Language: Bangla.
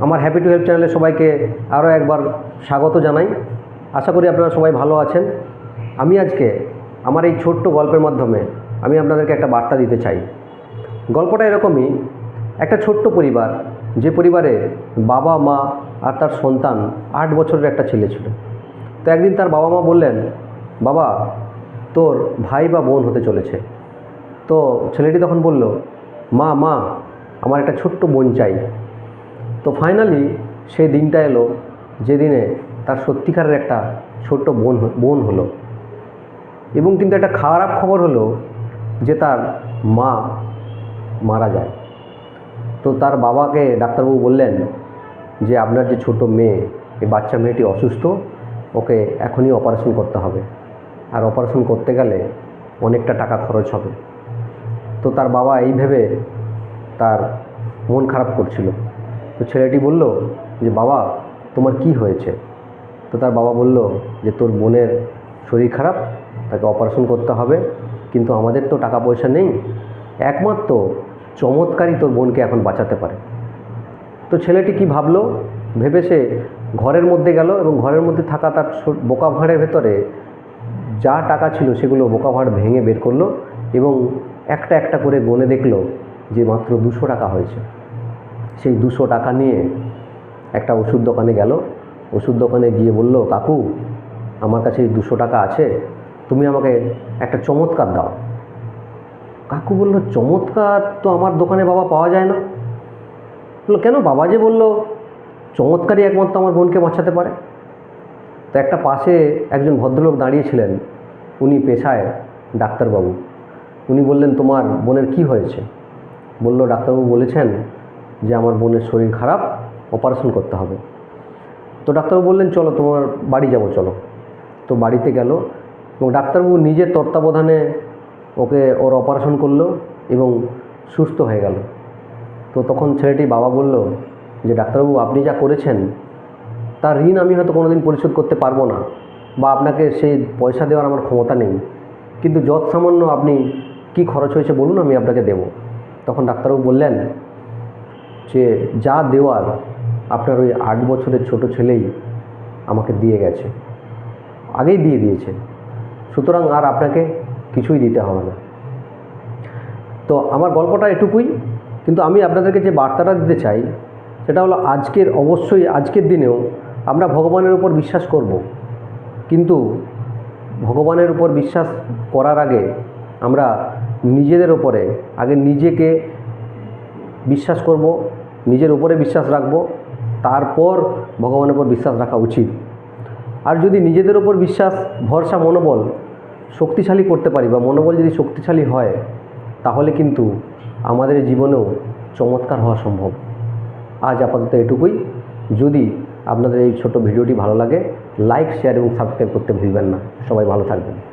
আমার হ্যাপি টু হেল্প চ্যানেলে সবাইকে আরও একবার স্বাগত জানাই। আশা করি আপনারা সবাই ভালো আছেন। আমি আজকে আমার এই ছোট্ট গল্পের মাধ্যমে আমি আপনাদেরকে একটা বার্তা দিতে চাই। গল্পটা এরকমই, একটা ছোট্ট পরিবার, যে পরিবারে বাবা, মা আর তার সন্তান আট বছরের একটা ছেলে ছিল। তো একদিন তার বাবা মা বললেন, বাবা, তোর ভাই বা বোন হতে চলেছে। তো ছেলেটি তখন বলল, মা মা, আমার একটা ছোট্ট বোন চাই। তো ফাইনালি সেই দিনটা এলো যেদিনে তার সত্যিকারের একটা ছোট্ট বোন বোন হলো। এবং কিন্তু একটা খারাপ খবর হলো যে তার মা মারা যায়। তো তার বাবাকে ডাক্তারবাবু বললেন যে আপনার যে ছোট মেয়ে, এই বাচ্চা মেয়েটি অসুস্থ, ওকে এখনই অপারেশন করতে হবে। আর অপারেশন করতে গেলে অনেকটা টাকা খরচ হবে। তো তার বাবা এই ভেবে তার মন খারাপ করছিল। তো ছেলেটি বলল যে, বাবা, তোমার কি হয়েছে? তো তার বাবা বলল যে, তোর বোনের শরীর খারাপ, তাকে অপারেশন করতে হবে, কিন্তু আমাদের তো টাকা পয়সা নেই। একমাত্র চমৎকারই তোর বোনকে এখন বাঁচাতে পারে। তো ছেলেটি কি ভাবলো? ভেবে সে ঘরের মধ্যে গেল এবং ঘরের মধ্যে থাকা তার বোকা ভাঁড়ের ভেতরে যা টাকা ছিল সেগুলো বোকা ভাঁড় ভেঙে বের করল এবং একটা একটা করে গনে দেখল যে, মাত্র দুশো টাকা হয়েছে। সেই দুশো টাকা নিয়ে একটা ওষুধ দোকানে গেল। ওষুধ দোকানে গিয়ে বলল, কাকু, আমার কাছে এই দুশো টাকা আছে, তুমি আমাকে একটা চমৎকার দাও। কাকু বলল, চমৎকার তো আমার দোকানে বাবা পাওয়া যায় না। বলল, কেন বাবা যে বলল, চমৎকারই একমাত্র আমার বোনকে বাঁচাতে পারে। তো একটা পাশে একজন ভদ্রলোক দাঁড়িয়েছিলেন, উনি পেশায় ডাক্তারবাবু। উনি বললেন, তোমার বোনের কি হয়েছে? বলল, ডাক্তারবাবু বলেছেন যে আমার বোনের শরীর খারাপ অপারেশন করতে হবে। তো ডাক্তারবাবু বললেন, চলো, তোমার বাড়ি যাব, চলো। তো বাড়িতে গেল এবং ডাক্তারবাবু নিজের তত্ত্বাবধানে ওকে, ওর অপারেশন করল এবং সুস্থ হয়ে গেল। তো তখন ছেলেটির বাবা বলল যে, ডাক্তারবাবু, আপনি যা করেছেন, তার ঋণ আমি হয়তো কোনোদিন পরিশোধ করতে পারব না বা আপনাকে সেই পয়সা দেওয়ার আমার ক্ষমতা নেই। কিন্তু যৎ সামান্য আপনি কি খরচ হয়েছে বলুন, আমি আপনাকে দেব। তখন ডাক্তারবাবু বললেন যে যা দেওয়ার আপনার ওই আট বছরের ছোট ছেলেই আমাকে দিয়ে গেছে। আগেই দিয়ে দিয়েছে। সুতরাং আর আপনাকে কিছুই দিতে হবে না। তো আমার গল্পটা এটুকুই, কিন্তু আমি আপনাদেরকে যে বার্তাটা দিতে চাই, সেটা হলো আজকের, অবশ্যই আজকের দিনেও আমরা ভগবানের উপর বিশ্বাস করব। কিন্তু ভগবানের উপর বিশ্বাস করার আগে আমরা নিজেদের ওপরে আগে নিজেকে বিশ্বাস করব, নিজের উপরে বিশ্বাস রাখব, তারপর ভগবানের উপর বিশ্বাস রাখা উচিত। আর যদি নিজেদের উপর বিশ্বাস, ভরসা, মনোবল শক্তিশালী করতে পারি বা মনোবল যদি শক্তিশালী হয়, তাহলে কিন্তু আমাদের জীবনেও চমৎকার হওয়া সম্ভব। আজ আপাতত এটুকুই। যদি আপনাদের এই ছোট ভিডিওটি ভালো লাগে লাইক শেয়ার এবং সাবস্ক্রাইব করতে ভুলবেন না। সবাই ভালো থাকবেন।